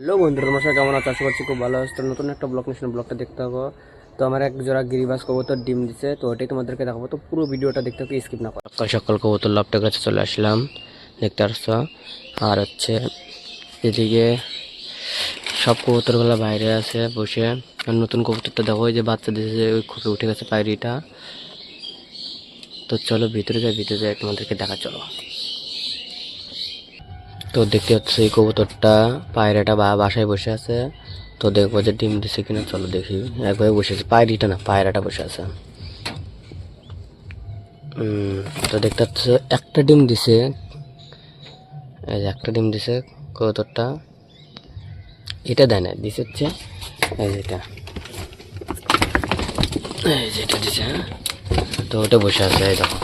Hello বন্ধুরা সবাই কেমন আছো? আশা করছি খুব ভালো আছে। তো নতুন একটা ব্লগ মিশন ব্লগটা দেখতে হবে তো আমার এক জোড়া গিরিবাস কবুতর ডিম দিছে, তো ওটাই তোমাদেরকে দেখাবো। তো পুরো ভিডিওটা দেখতে হবে স্কিপ না করো। সকাল সকাল কবুতর লাভটার কাছে চলে আসলাম, দেখতে আসছো আর হচ্ছে এদিকে সব কবুতরগুলো বাইরে আছে, বসে। আর নতুন কবুতরটা দেখো, ওই যে বাচ্চা দিয়েছে ওই খুঁকে উঠে গেছে পায়রিটা। তো চলো, ভিতরে যাই ভিতরে যাই, তোমাদেরকে দেখা চলো। তো দেখতে হচ্ছে এই কবুতরটা পায়রাটা বা বাসায় বসে আছে। তো দেখব যে ডিম দিছে কিনা, চলো দেখি। একভাবে বসে আছে পায়রিটা না পায়রাটা বসে আছে। তো দেখতে হচ্ছে একটা ডিম দিছে। এই যে একটা ডিম দিছে কবুতরটা। এটা দেয় না, দিছে হচ্ছে, এই যেটা এই যেটা দিছে হ্যাঁ? তো ওটা বসে আছে, এই দেখো।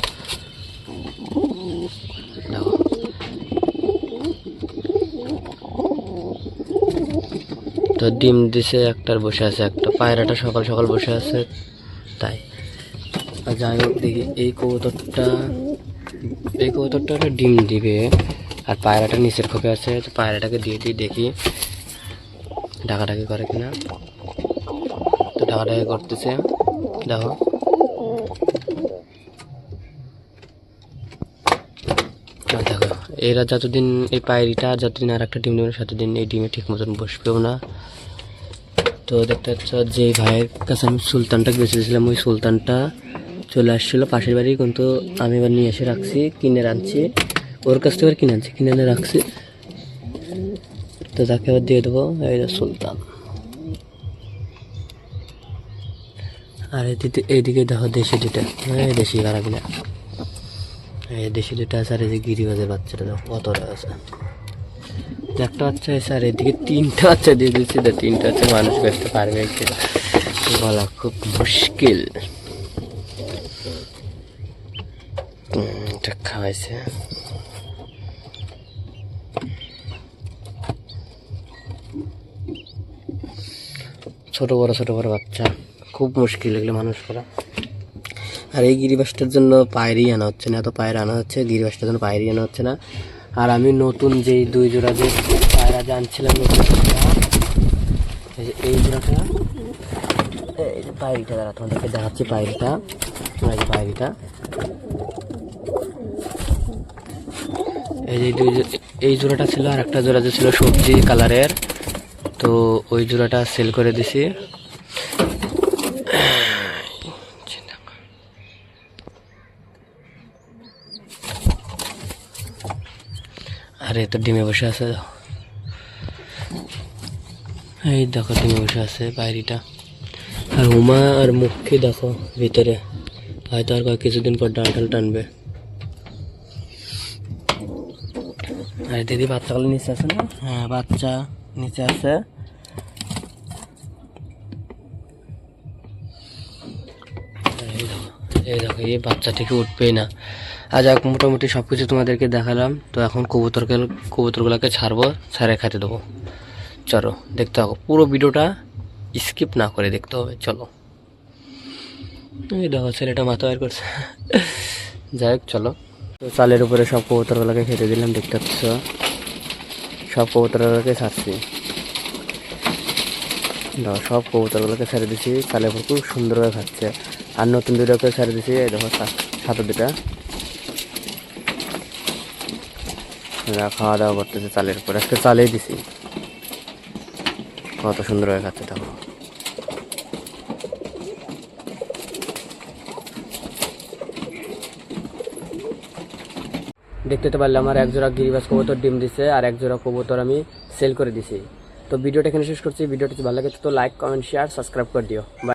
তো ডিম দিছে, একটার বসে আছে, একটা পায়রাটা সকাল সকাল বসে আছে, তাই। আর যাই হোক, দেখি এই কবুতরটা এই কবুতরটা একটা ডিম দিবে, আর পায়রাটা নিচের খোপে আছে, তো পায়রাটাকে দিয়ে দিই, দেখি ডাকাডাকি করে কিনা। তো ডাকাডাকি করতেছে, দেখো আর দেখো এরা যতদিন এই পায়রিটা যতদিন আর একটা ডিম দেবে ততদিন এই ডিমে ঠিক মতন বসবেও না। তো দেখতে পাচ্ছ যে ভাইয়ের কাছে আমি সুলতানটা দিয়েছিলাম ওই সুলতানটা চলে আসছিল, পাশের বাড়ি, কিন্তু আমি এবার নিয়ে এসে রাখছি, কিনে রাখছি ওর কাছ থেকে কিনে আনছি, কিনে এনে রাখছি। তো তাকে এবার দিয়ে দেবো, এই সুলতান। আর এদিকে এইদিকে দেখো দেশি দুটা এই দেশি না এই দেশি দুটো আছে আর এই যে গিরিবাজের বাচ্চাটা কতটা আছে। একটা বাচ্চা আছে আর এদিকে তিনটা বাচ্চা দিয়ে দিচ্ছি তো তিনটা বাচ্চা মানুষ করতে পারবে কি বলা খুব মুশকিল। এটা খাওয়াইছে। ছোট বড় ছোট বড় বাচ্চা। খুব মুশকিল এগুলো মানুষ করা। আর এই গিরিবাসটার জন্য পায়রি আনা হচ্ছে না, এত পায়রা আনা হচ্ছে, গিরিবাসটার জন্য পায়রি আনা হচ্ছে না। আর আমি নতুন যেই দুই জোড়া যে পায়রা যে আনছিলাম, এই জোড়াটা, এই যে পায়রিটা, দাঁড়া, তোমাদেরকে দেখাচ্ছি পায়রিটা, এই যে এই যে দুই এই জোড়াটা ছিল, আর একটা জোড়া যে ছিল সবজি কালারের, তো ওই জোড়াটা সেল করে দিছি। আরে তো ডিমে বসে আছে। এই দেখো, ডিমে বসে আছে বাইরিটা। আর হুমা আর মুখকে দেখো ভিতরে। হয়তো আর কয়েক কিছুদিন পর ডাল টানবে। আর, দিদি বাচ্চাগুলো নিচে আছে না? হ্যাঁ বাচ্চা নিচে আছে। এই দেখো, এই বাচ্চা থেকে উঠবেই না। আজ এক মোটামুটি সব কিছু তোমাদেরকে দেখালাম। তো এখন কবুতরকে, কবুতরগুলোকে ছাড়বো, ছাড়ে খেতে দেবো। চলো, দেখতে হবে পুরো ভিডিওটা স্কিপ না করে দেখতে হবে, চলো। এই দেখো, ছেলেটা মাথা বের করছে। যাই হোক, চলো। তো চালের উপরে সব কবুতরগুলোকে খেতে দিলাম, দেখতে পাচ্ছ? সব কবুতরগুলোকে ছাড়ছি। দেখো সব কবুতরগুলোকে ছেড়ে দিছি। উপর খুব সুন্দরভাবে খাচ্ছে। আর নতুন দুটোকে ছেড়ে দিছি, এই দেখো সাথে দুটা খাওয়া দাওয়া করতেছে চালের উপর। আজকে চালেই দিছি। কত সুন্দরভাবে খাচ্ছে, দেখো। দেখতে তো পারলাম, আমার এক জোড়া গিরিবাস কবুতর ডিম দিছে, আর এক জোড়া কবুতর আমি সেল করে দিছি। তো ভিডিওটা এখানে শেষ করছি ভিডিওটি যদি ভালো লাগে তো লাইক কমেন্ট শেয়ার সাবস্ক্রাইব করে দিও.